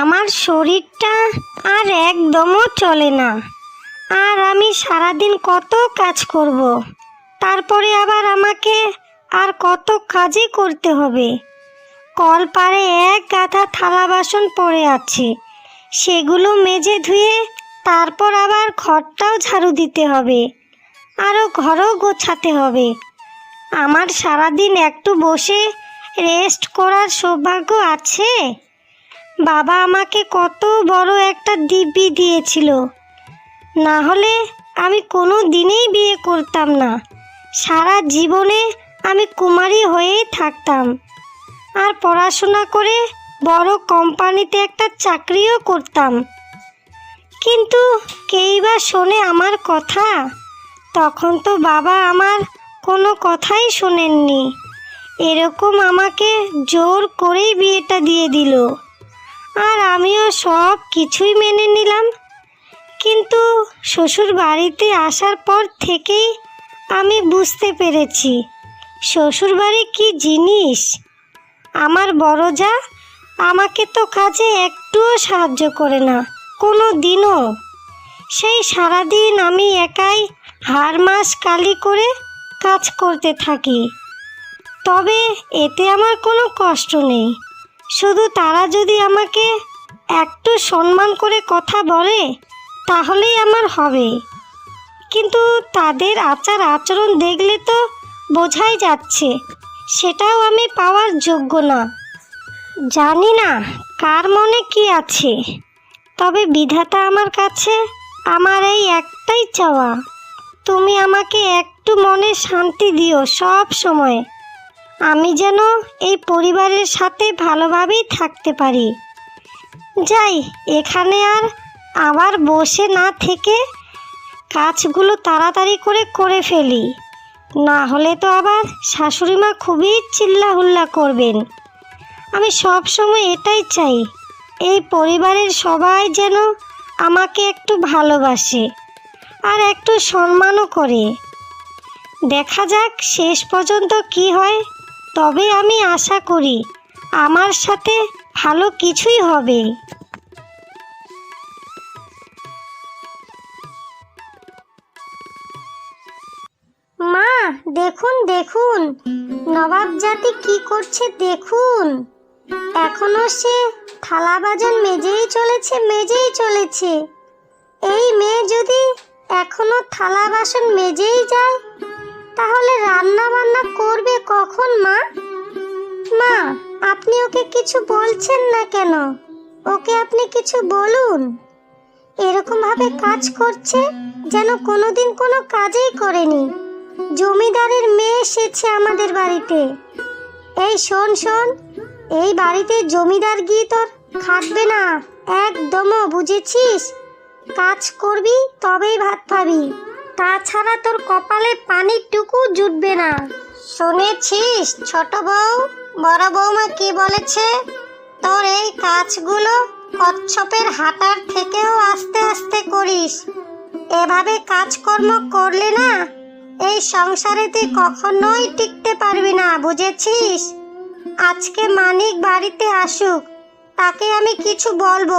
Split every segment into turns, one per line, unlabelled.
আমার শরীরটা আর একদমও চলে না। আর আমি সারাদিন কত কাজ করব। তারপরে আবার আমাকে আর কত কাজই করতে হবে। কল পারে এক গাধা থালা বাসন পড়ে আছে। সেগুলো মেজে ধুয়ে তারপর আবার ঘরটাও ঝাড়ু দিতে হবে। আরও ঘরও গোছাতে হবে। আমার সারাদিন একটু বসে রেস্ট করার সৌভাগ্য আছে? বাবা আমাকে কত বড় একটা দিব্যি দিয়েছিল। না হলে আমি কোনো দিনেই বিয়ে করতাম না। সারা জীবনে আমি কুমারী হয়েই থাকতাম। আর পড়াশোনা করে বড় কোম্পানিতে একটা চাকরিও করতাম। কিন্তু কেই বা শোনে আমার কথা? তখন তো বাবা আমার কোনো কথাই শোনেননি। এরকম আমাকে জোর করেই বিয়েটা দিয়ে দিল। আর আমিও সব কিছুই মেনে নিলাম। কিন্তু শ্বশুর বাড়িতে আসার পর থেকেই আমি বুঝতে পেরেছি, শ্বশুর বাড়ি কী জিনিস? আমার বড় যা আমাকে তো কাজে একটুও সাহায্য করে না, কোনো দিনও। সেই সারাদিন আমি একাই হার মাস কালি করে কাজ করতে থাকি। তবে এতে আমার কোনো কষ্ট নেই। শুধু তারা যদি আমাকে একটু সম্মান করে কথা বলে, তাহলেই আমার হবে। কিন্তু তাদের আচার আচরণ দেখলে তো বোঝাই যাচ্ছে, সেটাও আমি পাওয়ার যোগ্য না। জানি না কার মনে কি আছে, তবে বিধাতা আমার কাছে আমার এই একটাই চাওয়া। তুমি আমাকে একটু মনে শান্তি দিও সব সময়। আমি যেন এই পরিবারের সাথে ভালোভাবেই থাকতে পারি। যাই, এখানে আর আবার বসে না থেকে কাজগুলো তাড়াতাড়ি করে করে ফেলি। না হলে তো আবার শাশুড়ি মা খুবই চিল্লাহুল্লা করবেন। আমি সব সময় এটাই চাই, এই পরিবারের সবাই যেন আমাকে একটু ভালোবাসে আর একটু সম্মানও করে। দেখা যাক শেষ পর্যন্ত কি হয়। তবে আমি আশা করি আমার সাথে ভালো কিছুই হবে। মা, দেখুন দেখুন। নবাব জাতি কি করছে দেখুন। এখনও সে থালা বাজন মেজেই চলেছে মেজেই চলেছে। এই মেয়ে যদি এখনও থালা বাসন মেজেই যায় তাহলে রান্না বান্না করবে কখন, মা? মা, আপনি ওকে কিছু বলছেন না কেন? ওকে আপনি কিছু বলুন। এরকম ভাবে কাজ করছে যেন কোনোদিন কোনো কাজই করেনি। জমিদারের মেয়ে এসেছে আমাদের বাড়িতে। এই শোন শোন, এই বাড়িতে জমিদার গিয়ে তোর খাটবে না। একদমও, বুঝেছিস? কাজ করবি, তবেই ভাত পাবি তাছাড়া তোর কপালে পানির টুকু জুটবে না। শুনেছিস ছোট বউ? বড় বৌমা কি বলেছে? তোর এই কাজগুলো কচ্ছপের হাঁটার থেকেও আস্তে আস্তে করিস। এভাবে কাজকর্ম করলে না, এই সংসারে তুই কখনোই টিকতে পারবি না, বুঝেছিস? আজকে মানিক বাড়িতে আসুক, তাকে আমি কিছু বলব।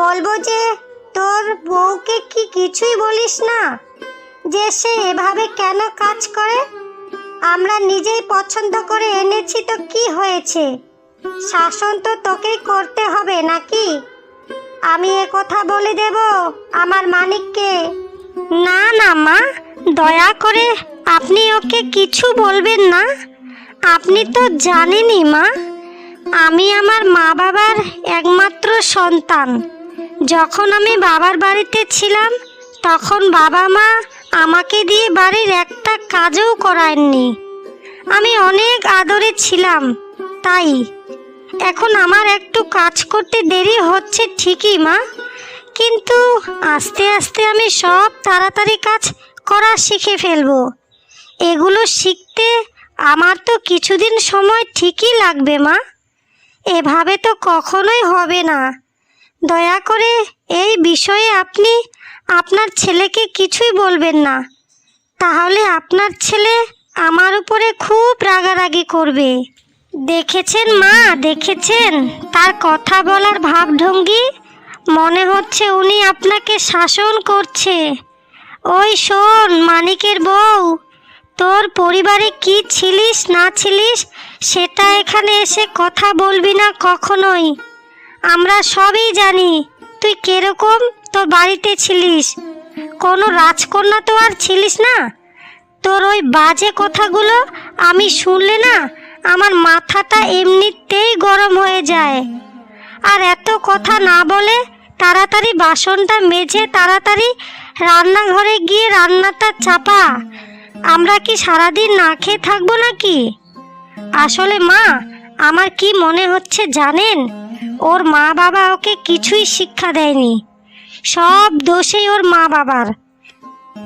বলব যে তোর বউকে কি কিছুই বলিস না? যে সে এভাবে কেন কাজ করে? আমরা নিজেই পছন্দ করে এনেছি তো কি হয়েছে? শাসন তো তোকেই করতে হবে নাকি? আমি এ কথা বলে দেব আমার মানিককে। না না মা, দয়া করে আপনি ওকে কিছু বলবেন না। আপনি তো জানেনই মা, আমি আমার মা বাবার একমাত্র সন্তান। যখন আমি বাবার বাড়িতে ছিলাম, তখন বাবা মা আমাকে দিয়ে বাড়ির একটা কাজও করায়নি। আমি অনেক আদরে ছিলাম, তাই। এখন আমার একটু কাজ করতে দেরি হচ্ছে ঠিকই, মা। কিন্তু আস্তে আস্তে আমি সব তাড়াতাড়ি কাজ করা শিখে ফেলব। এগুলো শিখতে আমার তো কিছুদিন সময় ঠিকই লাগবে, মা। এভাবে তো কখনোই হবে না। দয়া করে এই বিষয়ে আপনি আপনার ছেলেকে কিছুই বলবেন না। তাহলে আপনার ছেলে আমার উপরে খুব রাগারাগি করবে। দেখেছেন মা, দেখেছেন? তার কথা বলার ভাবভঙ্গি মনে হচ্ছে উনি আপনাকে শাসন করছে। ওই শোন, মানিকের বউ, তোর পরিবারে কি ছিলিস, না ছিলিস, সেটা এখানে এসে কথা বলবি না কখনোই। আমরা সবই জানি তুই কীরকম তোর বাড়িতে ছিলিস। কোনো রাজকন্যা তো আর ছিলিস না। তোর ওই বাজে কথাগুলো আমি শুনলে না আমার মাথাটা এমনিতেই গরম হয়ে যায়। আর এত কথা না বলে তাড়াতাড়ি বাসনটা মেজে তাড়াতাড়ি রান্নাঘরে গিয়ে রান্নাটা চাপা। আমরা কি সারাদিন না খেয়ে থাকব নাকি? আসলে মা আমার কি মনে হচ্ছে জানেন? ওর মা বাবা ওকে কিছুই শিক্ষা দেয়নি। সব দোষেই ওর মা বাবার।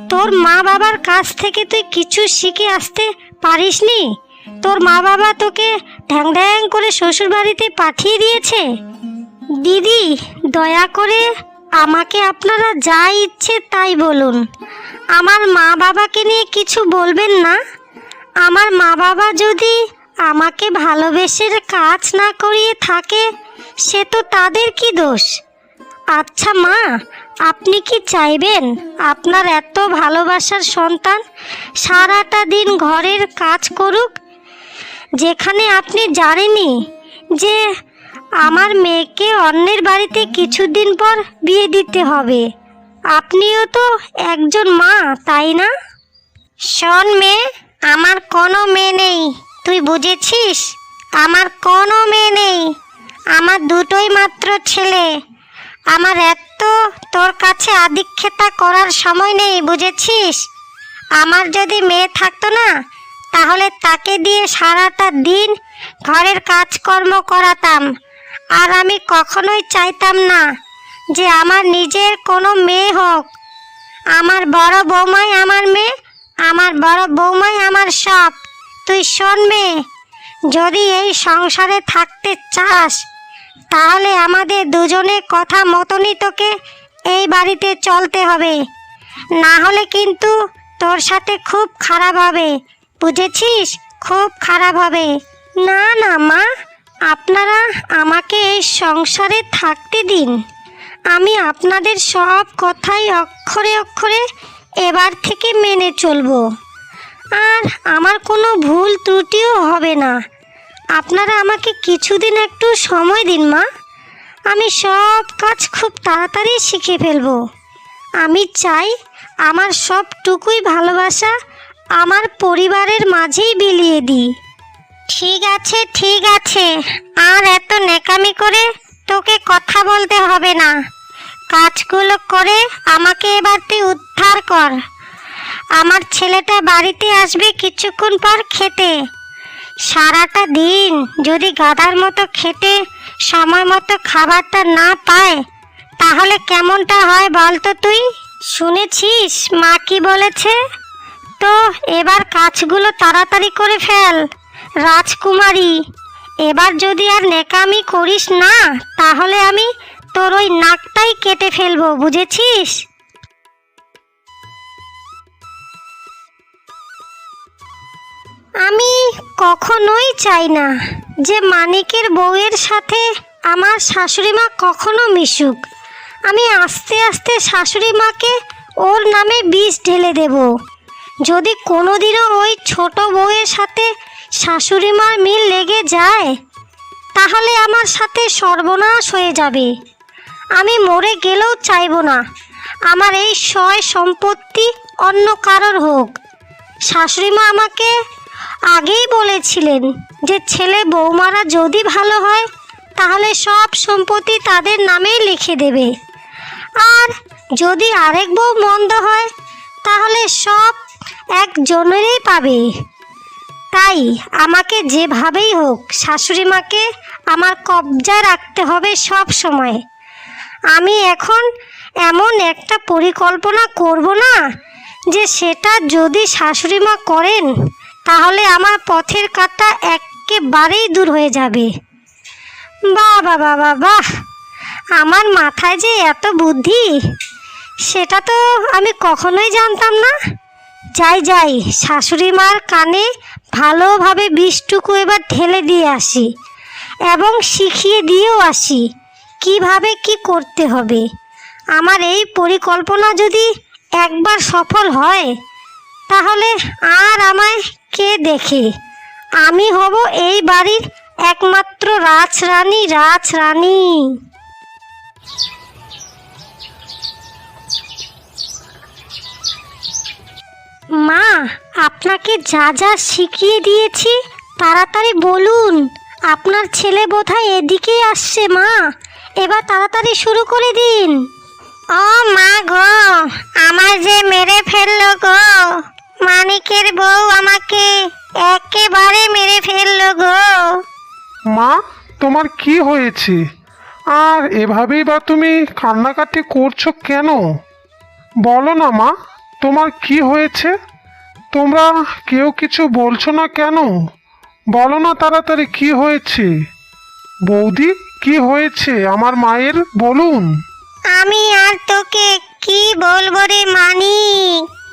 তোর মা বাবার কাছ থেকে তুই কিছু শিখে আসতে পারিসনি? তোর মা বাবা তোকে ঢ্যাং ঢ্যাং করে শ্বশুর বাড়িতে পাঠিয়ে দিয়েছে? দিদি, দয়া করে আমাকে আপনারা যা ইচ্ছে তাই বলুন। আমার মা বাবাকে নিয়ে কিছু বলবেন না? আমার মা বাবা যদি আমাকে ভালোবেসে কাজ না করিয়ে থাকে, সে তো তাদের কি দোষ? আচ্ছা মা, আপনি কি চাইবেন আপনার এত ভালোবাসার সন্তান সারাটা দিন ঘরের কাজ করুক? যেখানে আপনি জানেনই যে আমার মেয়েকে অন্যের বাড়িতে কিছুদিন পর বিয়ে দিতে হবে। আপনিও তো একজন মা, তাই না? শোন মেয়ে, আমার কোনো মেয়ে নেই। তুই বুঝেছিস? আমার কোনো মেয়ে নেই। আমার দুটোই মাত্র ছেলে। আমার এত তোর কাছে আদিক্ষেতা করার সময় নেই, বুঝেছিস? আমার যদি মেয়ে থাকতো না, তাহলে তাকে দিয়ে সারাটা দিন ঘরের কাজকর্ম করাতাম। আর আমি কখনোই চাইতাম না যে আমার নিজের কোনো মেয়ে হোক। আমার বড় বৌমাই আমার মেয়ে, আমার বড় বৌমাই আমার সব তুই শোন মেয়ে যদি এই সংসারে থাকতে চাস, তাহলে আমাদের দুজনের কথা মতনই তোকে এই বাড়িতে চলতে হবে। না হলে কিন্তু তোর সাথে খুব খারাপ হবে, বুঝেছিস? খুব খারাপ হবে। না না, মা, আপনারা আমাকে এই সংসারে থাকতে দিন। আমি আপনাদের সব কথাই অক্ষরে অক্ষরে এবার থেকে মেনে চলবো। আর আমার কোনো ভুল ত্রুটিও হবে না। আপনারা আমাকে কিছুদিন একটু সময় দিন, মা। আমি সব কাজ খুব তাড়াতাড়ি শিখে ফেলব। আমি চাই আমার সবটুকুই ভালোবাসা আমার পরিবারের মাঝেই বিলিয়ে দিই। ঠিক আছে ঠিক আছে। আর এত নেকামি করে তোকে কথা বলতে হবে না। কাজগুলো করে আমাকে এবার তুই উদ্ধার কর। আমার ছেলেটা বাড়িতে আসবে কিছুক্ষণ পর খেতে। সারাটা দিন যদি গাধার মতো খেতে সময় মতো খাবারটা না পায়, তাহলে কেমনটা হয় বল তো তুই? শুনেছিস মা কি বলেছে? তো এবার কাজগুলো তাড়াতাড়ি করে ফেল, রাজকুমারী। এবার যদি আর নেকামি করিস না, তাহলে আমি তোর ওই নাকটাই কেটে ফেলব, বুঝেছিস? আমি কখনোই চাই না যে মানিকের বউয়ের সাথে আমার শাশুড়ি মা কখনো মিশুক। আমি আস্তে আস্তে শাশুড়ি মাকে ওর নামে বিষ ঢেলে দেব। যদি কোনোদিনও ওই ছোট বউয়ের সাথে শাশুড়ি মার মিল লেগে যায়, তাহলে আমার সাথে সর্বনাশ হয়ে যাবে। আমি মরে গেলেও চাইব না। আমার এই সয় সম্পত্তি অন্য কারোর হোক। শাশুড়ি মা আমাকে আগেই বলেছিলেন যে ছেলে বৌমারা যদি ভালো হয়, তাহলে সব সম্পত্তি তাদের নামেই লিখে দেবে। আর যদি আরেক বউ মন্দ হয়, তাহলে সব একজনেরই পাবে। তাই আমাকে যেভাবেই হোক শাশুড়ি মাকে আমার কবজায় রাখতে হবে সব সময়। আমি এখন এমন একটা পরিকল্পনা করব না যে সেটা যদি শাশুড়ি মা করেন তাহলে আমার পথের কাটা একেবারেই দূর হয়ে যাবে। বাহ বাহ বাহ! আমার মাথায় যে এত বুদ্ধি, সেটা তো আমি কখনোই জানতাম না। যাই যাই, শাশুড়ি মার কানে ভালোভাবে বিষটুকু এবার ঢেলে দিয়ে আসি এবং শিখিয়ে দিয়েও আসি, কীভাবে কি করতে হবে। আমার এই পরিকল্পনা যদি একবার সফল হয়, তাহলে আর আমায় কে দেখে। আমি হব এই বাড়ির একমাত্র রাজরানী রাজরানী। মা, আপনাকে যা যা শিখিয়ে দিয়েছি, তাড়াতাড়ি বলুন। আপনার ছেলে বোধহয় এদিকেই আসছে, মা। এবার তাড়াতাড়ি শুরু করে দিন। ও মা গো, আমার যে মেরে ফেলল গো। মানিকের বউ আমাকে একেবারে মেরে ফেলল গো।
মা তোমার কি হয়েছে? আর এভাবেই বা তুমি কান্নাকাটি করছ কেন? বলো না মা তোমার কি হয়েছে? তোমরা কেউ কিছু বলছো না কেন? বলো না তাড়াতাড়ি কি হয়েছে? বৌদি কি হয়েছে আমার মায়ের? বলুন।
আমি আর তোকে কি বলব রে মানি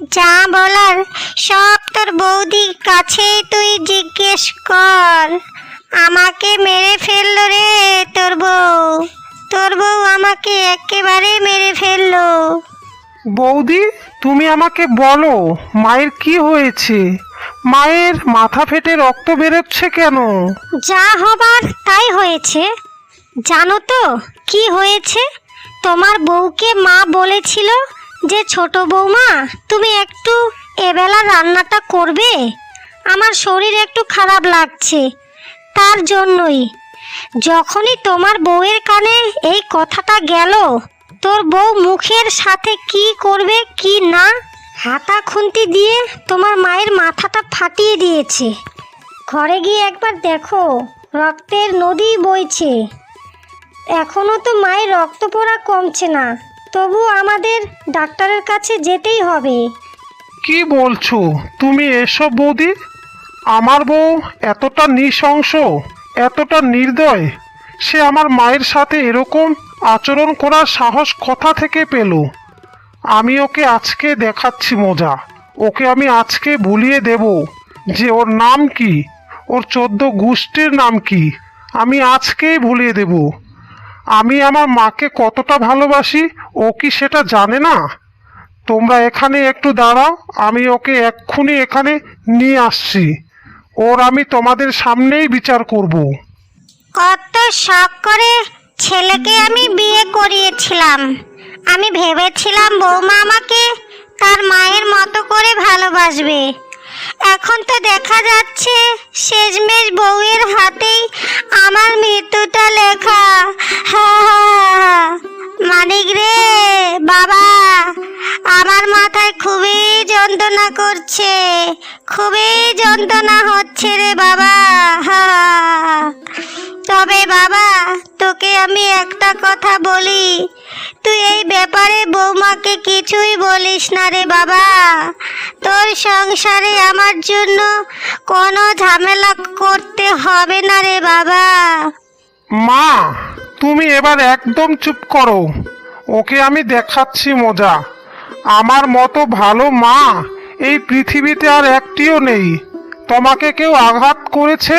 যা বলার সব তোর বৌদির কাছেই তুই জিজ্ঞেস কর। আমাকে মেরে ফেলল রে তোর বউ। তোর বউ আমাকে একেবারে মেরে ফেলল।
বৌদি তুমি আমাকে বলো মায়ের কি হয়েছে? মায়ের মাথা ফেটে রক্ত বেরোচ্ছে কেন?
যা হবার তাই হয়েছে। জানো তো কি হয়েছে? তোমার বউকে মা বলেছিল যে ছোট বৌমা, তুমি একটু এবেলা রান্নাটা করবে? আমার শরীর একটু খারাপ লাগছে, তার জন্যই। যখনই তোমার বউয়ের কানে এই কথাটা গেল, তোর বউ মুখের সাথে কি করবে কি না, হাতা খুন্তি দিয়ে তোমার মায়ের মাথাটা ফাটিয়ে দিয়েছে। ঘরে গিয়ে একবার দেখো, রক্তের নদী বইছে। এখনও তো মায়ের রক্ত পড়া কমছে না। তবু আমাদের ডাক্তারের কাছে যেতেই হবে।
কি বলছো? তুমি এসব বৌদি? আমার বউ এতটা নৃশংস, এতটা নির্দয়, সে আমার মায়ের সাথে এরকম আচরণ করার সাহস কথা থেকে পেল? আমি ওকে আজকে দেখাচ্ছি মজা। ওকে আমি আজকে ভুলিয়ে দেব যে ওর নাম কি? ওর চোদ্দ গোষ্ঠীর নাম কি? আমি আজকেই ভুলিয়ে দেব। আমি আমার মাকে কতটা ভালোবাসি, ও কি সেটা জানে না? তোমরা এখানে একটু দাঁড়াও, আমি ওকে এক্ষুনি এখানে নিয়ে আসছি। ওর আমি তোমাদের সামনেই বিচার করব।
কত শখ করে ছেলেকে আমি বিয়ে করিয়েছিলাম। আমি ভেবেছিলাম বৌমা আমাকে তার মায়ের মতো করে ভালোবাসবে। এখন তো দেখা যাচ্ছে শেষমেশ বউয়ের হাতেই আমার মৃত্যুটা লেখা। মানিক রে, বাবা, আমার মাথায় খুবই যন্ত্রণা করছে, খুবই যন্ত্রণা হচ্ছে রে বাবা তবে বাবা, তোকে আমি একটা কথা বলি তুই এই ব্যাপারে বৌমাকে কিছুই বলিস না রে বাবা। তোর সংসারে আমার জন্য কোনো ঝামেলা করতে হবে না রে বাবা।
মা, তুমি এবার একদম চুপ করো। ওকে আমি দেখাচ্ছি মজা। আমার মতো ভালো মা এই পৃথিবীতে আর একটিও নেই। তোমাকে কেউ আঘাত করেছে?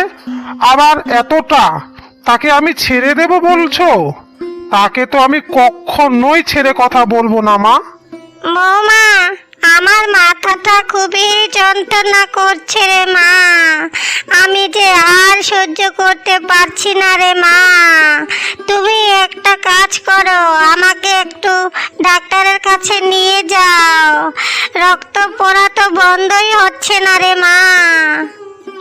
আবার এতটা? তাকে আমি ছেড়ে দেব বলছো? তাকে তো আমি কখনোই ছেড়ে কথা বলব না, মা।
বৌমা, আমার মাথাটা খুবই যন্ত্রণা করছে রে, মা। আমি যে আর সহ্য করতে পারছি না রে, মা। তুমি একটা কাজ করো, আমাকে একটু ডাক্তারের কাছে নিয়ে যাও। রক্ত পড়া তো বন্ধই হচ্ছে না রে, মা।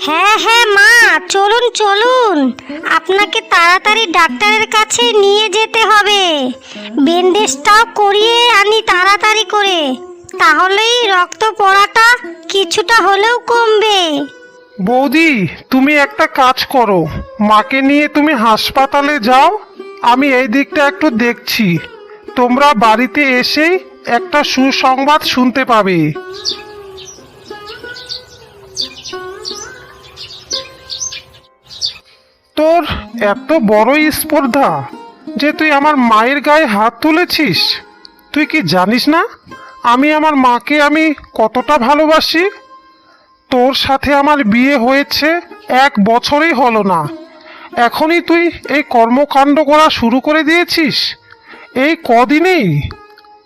হ্যাঁ হ্যাঁ মা। চলুন চলুন। আপনাকে তাড়াতাড়ি ডাক্তারের কাছে নিয়ে যেতে হবে। ব্যান্ডেজটাও করিয়ে আনি তাড়াতাড়ি করে। তাহলেই রক্ত পড়াটা কিছুটা হলেও কমবে।
বৌদি, তুমি একটা কাজ করো। মাকে নিয়ে তুমি হাসপাতালে যাও, আমি এই দিকটা একটু দেখছি। তোমরা বাড়িতে এসেই একটা সুসংবাদ শুনতে পাবে। তোর এত বড়ই স্পর্ধা যে তুই আমার মায়ের গায়ে হাত তুলেছিস? তুই কি জানিস না? আমি আমার মাকে আমি কতটা ভালোবাসি? তোর সাথে আমার বিয়ে হয়েছে এক বছরই হলো না। এখনই তুই এই কর্মকাণ্ড করা শুরু করে দিয়েছিস? এই কদিনেই?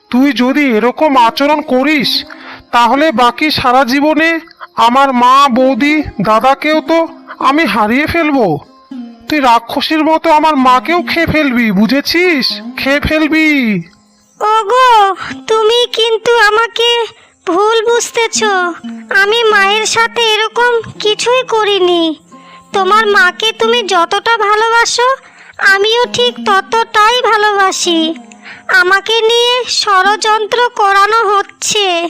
তুই যদি এরকম আচরণ করিস, তাহলে বাকি সারা জীবনে আমার মা, বৌদি, দাদাকেও তো আমি হারিয়ে ফেলব। তুই রাক্ষসীর মতো আমার মাকেও খেয়ে ফেলবি, বুঝেছিস? খেয়ে ফেলবি।
ওগো, তুমি কিন্তু আমাকে ভুল বুঝতেছ। আমি মায়ের সাথে এরকম কিছুই করিনি। তোমার মাকে তুমি যতটা ভালোবাসো, আমিও ঠিক ততটাই ভালোবাসি। আমাকে নিয়ে ষড়যন্ত্র করানো হচ্ছে।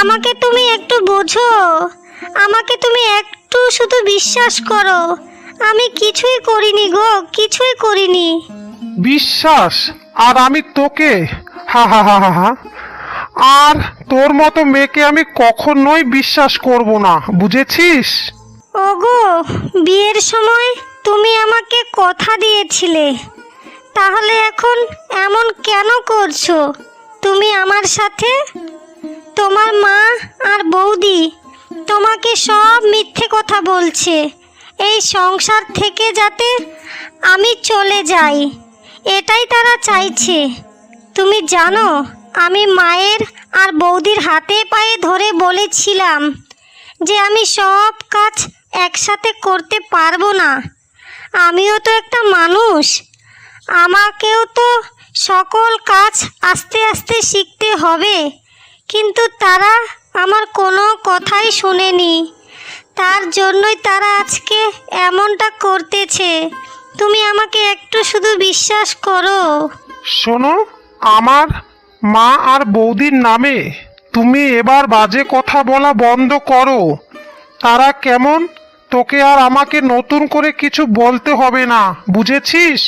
আমাকে তুমি একটু বোঝো। আমাকে তুমি একটু শুধু বিশ্বাস করো। আমি কিছুই করিনি গো কিছুই করিনি।
বিশ্বাস? আর আমি তোকে? হা হা হা হা হা। আর তোর মতো মেয়েকে আমি কখনোই বিশ্বাস করব না বুঝেছিস?
ওগো বিয়ের সময় তুমি আমাকে কথা দিয়েছিলে। তাহলে এখন এমন কেন করছ? তুমি আমার সাথে? তোমার মা আর বৌদি তোমাকে সব মিথ্যে কথা বলছে। এই সংসার থেকে যাতে আমি চলে যাই, এটাই তারা চাইছে। তুমি জানো, আমি মায়ের আর বৌদির হাতে পায়ে ধরে বলেছিলাম যে আমি সব কাজ একসাথে করতে পারব না। আমিও তো একটা মানুষ। আমাকেও তো সকল কাজ আস্তে আস্তে শিখতে হবে, কিন্তু তারা আমার কোনো কথাই শোনেনি। তার জন্যই তারা আজকে এমনটা করতেছে। তুমি আমাকে একটু শুধু বিশ্বাস করো।
শোনো, আমার মা আর বৌদির নামে তুমি এবার বাজে কথা বলা বন্ধ করো। তারা কেমন? তোকে আর আমাকে নতুন করে কিছু বলতে হবে না, বুঝেছিস?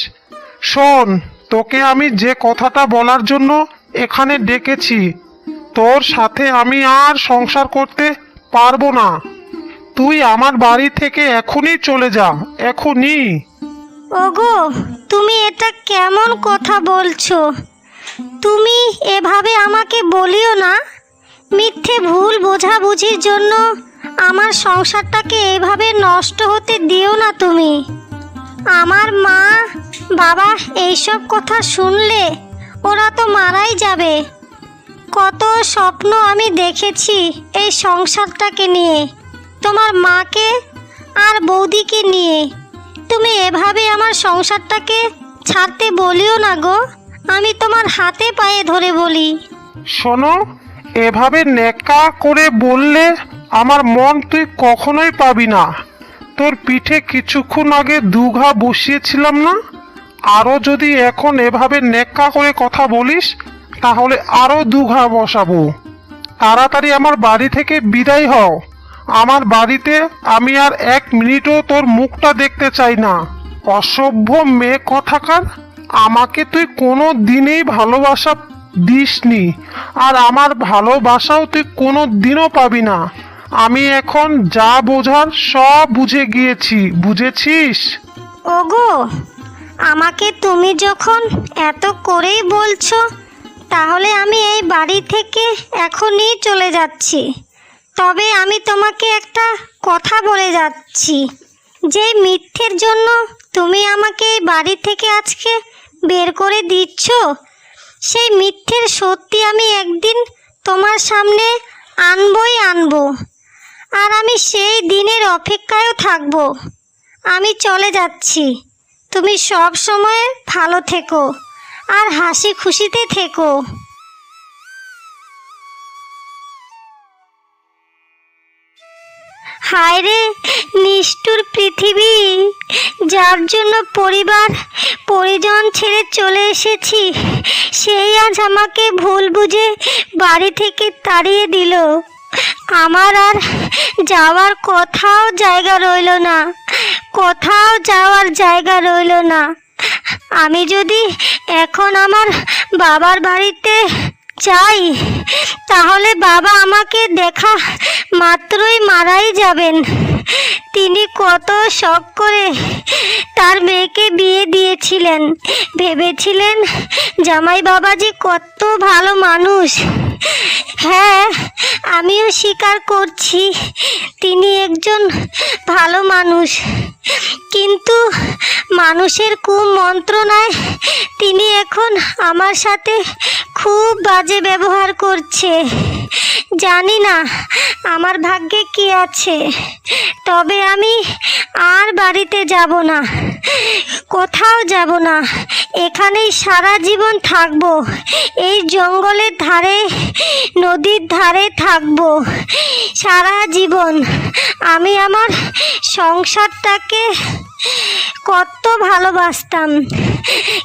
শোন, তোকে আমি যে কথাটা বলার জন্য এখানে ডেকেছি, তোর সাথে আমি আর সংসার করতে পারব না। তুই আমার বাড়ি থেকে এখনই চলে যা, এখনই।
ওগো, তুমি এটা কেমন কথা বলছো? তুমি এভাবে আমাকে বলিও না। মিথ্যে ভুল বোঝাবুঝির জন্য আমার সংসারটাকে এভাবে নষ্ট হতে দিও না তুমি। আমার মা, বাবা এইসব কথা শুনলে ওরা তো মারাই যাবে। কত স্বপ্ন আমি দেখেছি এই সংসারটাকে নিয়ে। তোমার মাকে আর বৌদিকে নিয়ে। তুমি এভাবে আমার সংসারটাকে ছাড়তে বলিও না গো। আমি তোমার হাতে পায়ে ধরে বলি।
শোনো, এভাবে নেকা করে বললে আমার মন তুই কখনোই পাবি না। তোর পিঠে কিছুক্ষণ আগে দুঘা বসিয়েছিলাম না? আরও যদি এখন এভাবে নেকা করে কথা বলিস, তাহলে আরও দুঘা বসাবো। তাড়াতাড়ি আমার বাড়ি থেকে বিদায় হও। আমার বাড়িতে আমি আর এক মিনিটও তোর মুখটা দেখতে চাই না। অসভ্য মেয়ে কথাকার, আমাকে তুই কোনো দিনেই ভালোবাসা দিসনি, আর আমার ভালোবাসাও তুই কোনো দিনও পাবি না। আমি এখন যা বোঝার সব বুঝে গিয়েছি, বুঝেছিস?
ওগো, আমাকে তুমি যখন এত করেই বলছো, তাহলে আমি এই বাড়ি থেকে এখনই চলে যাচ্ছি। তবে আমি তোমাকে একটা কথা বলে যাচ্ছি। যে মিথ্যের জন্য তুমি আমাকে এই বাড়ি থেকে আজকে বের করে দিচ্ছ, সেই মিথ্যের সত্যি আমি একদিন তোমার সামনে আনবই আনব। আর আমি সেই দিনের অপেক্ষায়ও থাকব। আমি চলে যাচ্ছি। তুমি সব সময় ভালো থেকো আর হাসি খুশিতে থেকো। হায় রে, নিষ্ঠুর পৃথিবী। যার জন্য পরিবার, পরিজন ছেড়ে চলে এসেছি, সেই আজ আমাকে ভুল বুঝে বাড়ি থেকে তাড়িয়ে দিল। আমার আর যাওয়ার কথাও জায়গা রইল না, কোথাও যাওয়ার জায়গা রইল না। আমি যদি এখন আমার বাবার বাড়িতে চাই। তাহলে বাবা আমাকে দেখা মাত্রই মারাই যাবেন। তিনি কত শখ করে তার মেয়েকে বিয়ে দিয়েছিলেন। ভেবেছিলেন জামাই বাবাজি কত ভালো মানুষ। হ্যাঁ আমিও স্বীকার করছি, তিনি একজন ভালো মানুষ। কিন্তু মানুষের কুমন্ত্রণায় তিনি এখন আমার সাথে খুব বাজে ব্যবহার করছে, জানি না আমার ভাগ্যে কি আছে, তবে আমি আর বাড়িতে যাব না, কোথাও যাব না, এখানেই সারা জীবন থাকব, এই জঙ্গলের ধারে, নদীর ধারে থাকব, সারা জীবন আমি আমার সংসারটাকে কত ভালোবাসতাম।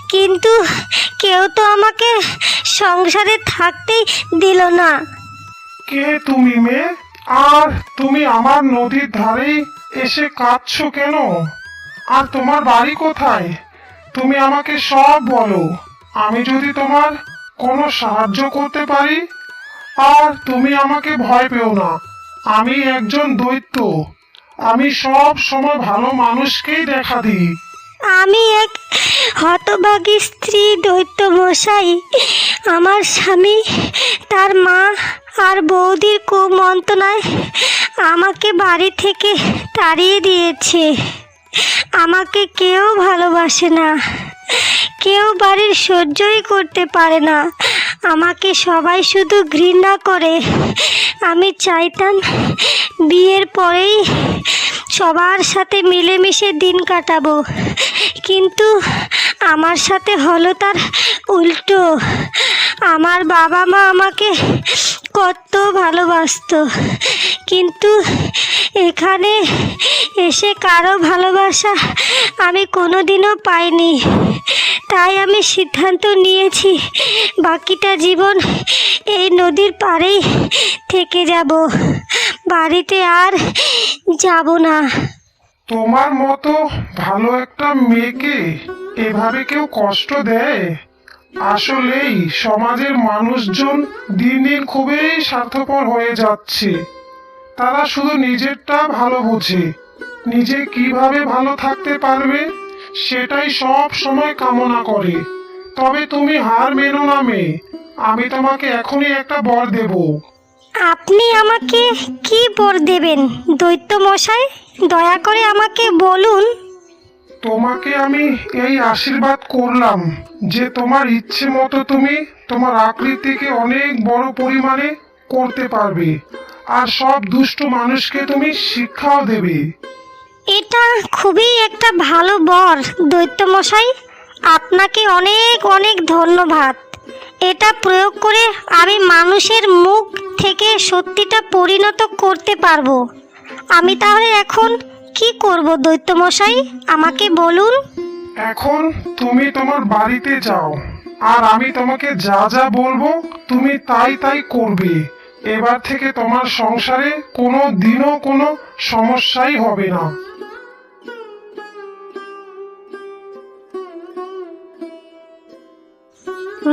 কিন্তু কেউ তো আমাকে সংসারে থাকতেই দিল না।
কে তুমি মেয়ে? আর তুমি আমার নদীর ধারেই এসে কাঁদছো কেন? আর তোমার বাড়ি কোথায়? তুমি আমাকে সব বলো। আমি যদি তোমার কোনো সাহায্য করতে পারি? আর তুমি আমাকে ভয় পেও না। আমি একজন দৈত্য। আমি সব সময় ভালো মানুষকেই দেখা দিই।
আমি এক হতভাগী স্ত্রী দৈত্য মশাই আমার স্বামী, তার মা আর বৌদির কুমন্ত্রণায় আমাকে বাড়ি থেকে তাড়িয়ে দিয়েছে। আমাকে কেউ ভালোবাসে না। কেউ বাড়ির সহ্যই করতে পারে না। আমাকে সবাই শুধু ঘৃণা করে। আমি চাইতাম বিয়ের পরেই সবার সাথে মিলেমিশে দিন কাটাবো। কিন্তু আমার সাথে হলো তার উল্টো। আমার বাবা মা আমাকে কত ভালোবাসতো। কিন্তু এখানে এসে কারও ভালোবাসা আমি কোনোদিনও পাইনি। তাই আমি সিদ্ধান্ত নিয়েছি, বাকিটা জীবন এই নদীর পাড়েই থেকে যাব। বাড়িতে আর যাব না।
তোমার মতো ভালো একটা মেয়েকে এভাবে কেউ কষ্ট দেয়? আসলেই সমাজের মানুষজন দিন খুবই স্বার্থপর হয়ে যাচ্ছে। তারা শুধু নিজেরটা ভালো বোঝে। নিজে কীভাবে ভালো থাকতে পারবে, সেটাই সব সময় কামনা করে। তবে তুমি হার মেনো না মেয়ে। আমি তোমাকে এখনই একটা বর দেবো।
আপনি আমাকে কি বর দেবেন? দৈত্য মশাই, দয়া করে আমাকে বলুন।
তোমাকে আমি এই আশীর্বাদ করলাম যে তোমার ইচ্ছে মতো তুমি তোমার আকৃতিকে অনেক বড় পরিমাণে করতে পারবে আর সব দুষ্ট মানুষকে তুমি শিক্ষাও দেবে।
এটা খুবই একটা ভালো বর দৈত্য মশাই আপনাকে অনেক অনেক ধন্যবাদ। এটা প্রয়োগ করে আমি মানুষের মুখ থেকে সত্যিটা পরিণত করতে পারব। আমি তাহলে এখন কি করব দৈত্য মশাই আমাকে বলুন।
এখন তুমি তোমার বাড়িতে যাও। আর আমি তোমাকে যা যা বলব তুমি তাই তাই করবে। এবার থেকে তোমার সংসারে কোনো দিনও কোনো সমস্যাই হবে না।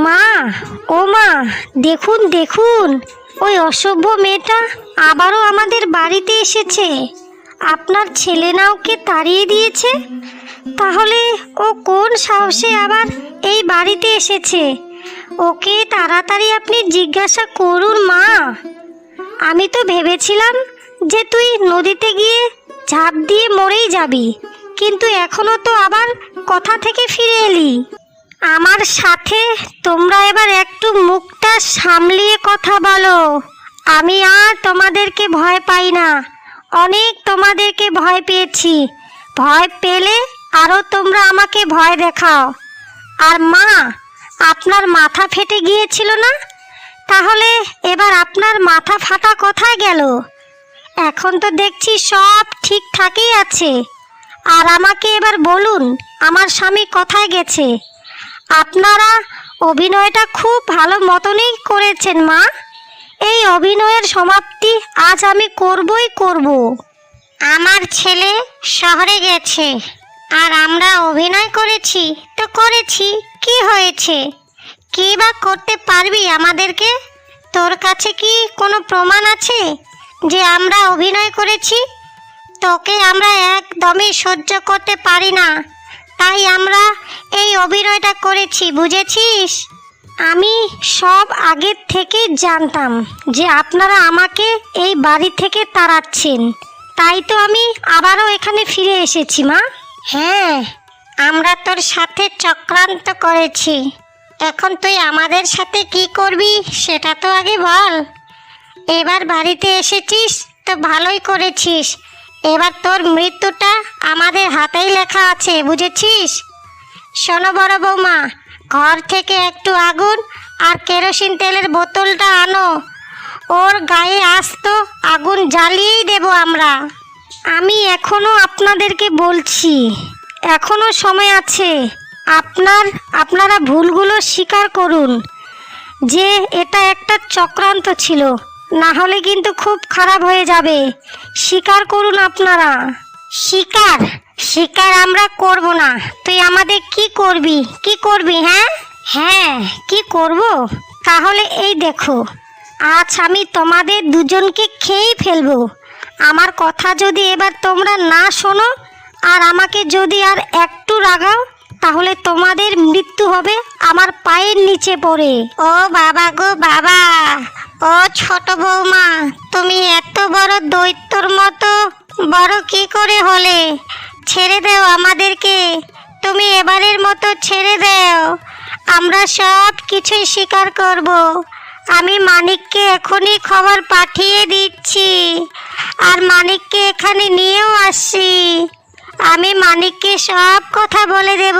মা ও মা দেখুন দেখুন। ওই অসভ্য মেয়েটা আবারও আমাদের বাড়িতে এসেছে। আপনার ছেলে না ওকে তাড়িয়ে দিয়েছে? তাহলে ও কোন সাহসে আবার এই বাড়িতে এসেছে? ওকে তাড়াতাড়ি আপনি জিজ্ঞাসা করুন, মা। আমি তো ভেবেছিলাম যে তুই নদীতে গিয়ে ঝাঁপ দিয়ে মরেই যাবি, কিন্তু এখনও তো আবার কথা থেকে ফিরে এলি। আমার সাথে তোমরা এবার একটু মুখটা সামলিয়ে কথা বলো। আমি আর তোমাদেরকে ভয় পাই না। অনেক তোমাদেরকে ভয় পেয়েছি। ভয় পেলে আরও তোমরা আমাকে ভয় দেখাও। আর মা, আপনার মাথা ফেটে গিয়েছিল না? তাহলে এবার আপনার মাথা ফাটা কোথায় গেল? এখন তো দেখছি সব ঠিকঠাকই আছে। আর আমাকে এবার বলুন, আমার স্বামী কোথায় গেছে? আপনারা অভিনয়টা খুব ভালো মতনই করেছেন, মা। এই অভিনয়ের সমাপ্তি আজ আমি করবই করব। আমার ছেলে শহরে গেছে, আর আমরা অভিনয় করেছি, তো করেছি, কি হয়েছে? কি বা করতে পারবি আমাদেরকে? তোর কাছে কি কোনো প্রমাণ আছে যে আমরা অভিনয় করেছি? তোকে আমরা একদমই সহ্য করতে পারি না। তাই আমরা এই অভিনয়টা করেছি, বুঝেছিস? আমি সব আগের থেকে জানতাম যে আপনারা আমাকে এই বাড়ি থেকে তাড়াচ্ছেন। তাই তো আমি আবারও এখানে ফিরে এসেছি, মা। হ্যাঁ আমরা তোর সাথে চক্রান্ত করেছি। এখন তুই আমাদের সাথে কি করবি সেটা তো আগে বল। এবার বাড়িতে এসেছিস তো ভালোই করেছিস। এবার তোর মৃত্যুটা আমাদের হাতেই লেখা আছে, বুঝেছিস? শোনো বড় বৌমা ঘর থেকে একটু আগুন আর কেরোসিন তেলের বোতলটা আনো। ওর গায়ে আসতো আগুন জ্বালিয়েই দেব আমরা। আমি এখনও আপনাদেরকে বলছি, এখনও সময় আছে। আপনার, আপনারা ভুলগুলো স্বীকার করুন, যে এটা একটা চক্রান্ত ছিল। না হলে কিন্তু খুব খারাপ হয়ে যাবে। স্বীকার করুন আপনারা। স্বীকার? স্বীকার আমরা করব না। তুই আমাদের কি করবি? কি করবি হ্যাঁ? হ্যাঁ কি করব? তাহলে এই দেখো। আজ আমি তোমাদের দুজনকে খেয়েই ফেলব। আমার কথা যদি এবার তোমরা না শোনো, আর আমাকে যদি আর একটু রাগাও, তাহলে তোমাদের মৃত্যু হবে আমার পায়ের নিচে পড়ে। ও বাবা গো বাবা! ও ছোট বৌমা, তুমি এত বড় দৈত্যর মতো, বড় কি করে হলে? ছেড়ে দাও আমাদেরকে। তুমি এবারের মতো ছেড়ে দাও। আমরা সব কিছুই স্বীকার করব। আমি মানিককে এখনই খবর পাঠিয়ে দিচ্ছি। আর মানিককে এখানে নিয়েও আসছি। আমি মানিককে সব কথা বলে দেব।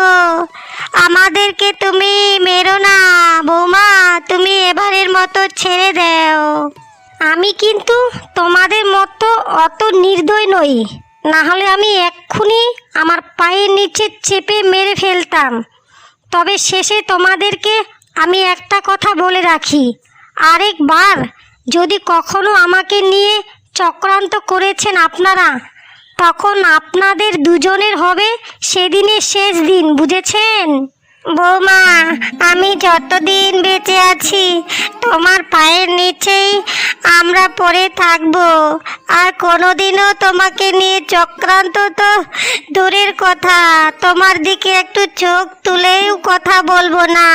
আমাদেরকে তুমি মেরো না। বৌমা, তুমি এবারের মতো ছেড়ে দাও। আমি কিন্তু তোমাদের মতো অত নির্দয় নই। না হলে আমি এক্ষুনি আমার পায়ের নিচে চেপে মেরে ফেলতাম। তবে শেষে তোমাদেরকে আমি একটা কথা বলে রাখি। আরেকবার যদি কখনো আমাকে নিয়ে চক্রান্ত করেছেন আপনারা, তখন আপনাদের দুজনের হবে সেদিনের শেষ দিন, বুঝেছেন? বৌমা, আমি যতদিন বেঁচে আছি, তোমার পায়ের নিচেই আমরা পড়ে থাকব। আর কোনোদিনও তোমাকে নিয়ে চক্রান্ত তো দূরের কথা, তোমার দিকে একটু চোখ তুলেও কথা বলব না।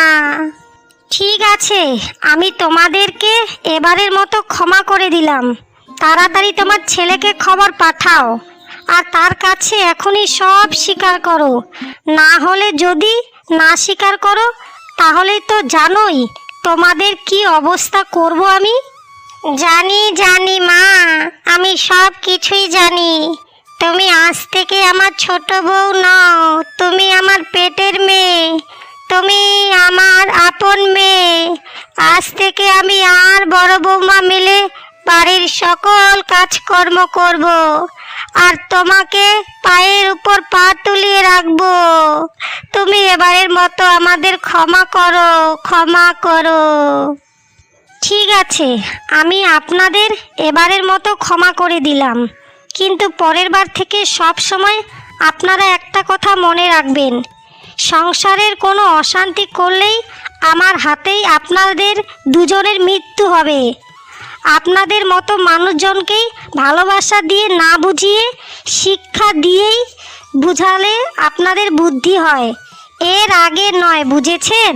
ঠিক আছে, আমি তোমাদেরকে এবারের মতো ক্ষমা করে দিলাম। তাড়াতাড়ি তোমার ছেলেকে খবর পাঠাও। আর তার কাছে এখনই সব স্বীকার করো। না হলে যদি না স্বীকার করো তাহলে তো জানোই তোমাদের কি অবস্থা করব আমি। জানি জানি মা, আমি সব কিছুই জানি। তুমি আজ থেকে আমার ছোট বউ নও, তুমি আমার পেটের মেয়ে, তুমি আমার আপন মেয়ে। আজ থেকে আমি আর বড় বৌমা মিলে বাড়ির সকল কাজকর্ম করব আর তোমাকে পায়ের উপর পা তুলিয়ে রাখব। তুমি এবারের মতো আমাদের ক্ষমা করো ক্ষমা করো। ঠিক আছে, আমি আপনাদের এবারের মতো ক্ষমা করে দিলাম। কিন্তু পরের বার থেকে সব সময় আপনারা একটা কথা মনে রাখবেন। সংসারের কোনো অশান্তি করলেই আমার হাতেই আপনাদের দুজনের মৃত্যু হবে। আপনাদের মতো মানুষজনকেই ভালোবাসা দিয়ে না বুঝিয়ে, শিক্ষা দিয়েই বুঝালে আপনাদের বুদ্ধি হয়। এর আগে নয়, বুঝেছেন?